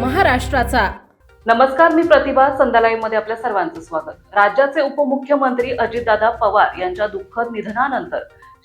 महाराष्ट्राचा. नमस्कार मी प्रतिभा संध्यालाईमध्ये आपल्या सर्वांचं स्वागत. राज्याचे उपमुख्यमंत्री अजितदादा पवार यांच्या दुःखद निधनानंतर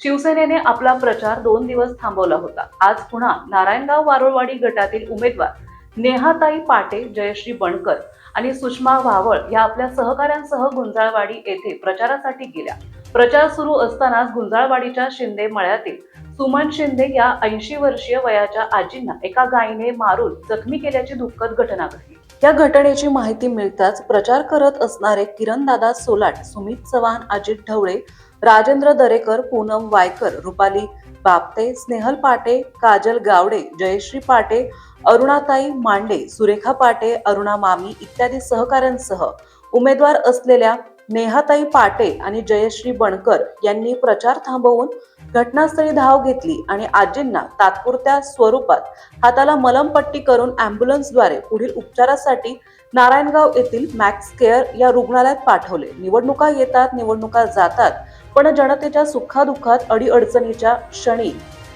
शिवसेनेने आपला प्रचार दोन दिवस थांबवला होता. आज पुन्हा नारायणगाव वारुळवाडी गटातील उमेदवार नेहाताई पाटे जयश्री बणकर आणि सुषमा वावळ या आपल्या सहकाऱ्यांसह गुंजाळवाडी येथे प्रचारासाठी गेल्या. प्रचार सुरू असतानाच गुंजाळवाडीच्या शिंदे मळ्यातील सुमन शिंदे या ऐंशी वर्षीय वयाच्या आजींना एका गायीने मारून जखमी केल्याची दुःखद घटना घडली. या घटनेची माहिती मिळताच प्रचार करत असणारे किरणदादा सोलाट सुमित चव्हाण अजित ढवळे राजेंद्र दरेकर पूनम वायकर रुपाली बापते स्नेहल पाटे काजल गावडे जयश्री पाटे अरुणाताई मांडे सुरेखा पाटे अरुणा मामी इत्यादी सहकाऱ्यांसह उमेदवार असलेल्या नेहाताई पाटे आणि जयश्री बणकर यांनी प्रचार थांबवून घटनास्थळी धाव घेतली आणि आजींना तात्पुरत्या स्वरूपात हाताला मलमपट्टी करून अँब्युलन्सद्वारे पुढील उपचारासाठी नारायणगाव येथील मॅक्स केअर या रुग्णालयात पाठवले. निवडणुका येतात निवडणुका जातात पण जनतेच्या सुखादुःखात अडीअडचणीच्या क्षणी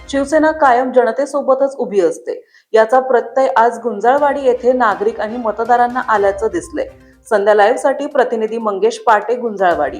शिवसेना कायम जनतेसोबतच उभी असते. याचा प्रत्यय आज गुंजाळवाडी येथे नागरिक आणि मतदारांना आल्याचं दिसलंय. संध्या लाईव्हसाठी प्रतिनिधी मंगेश पाटे गुंजाळवाडी.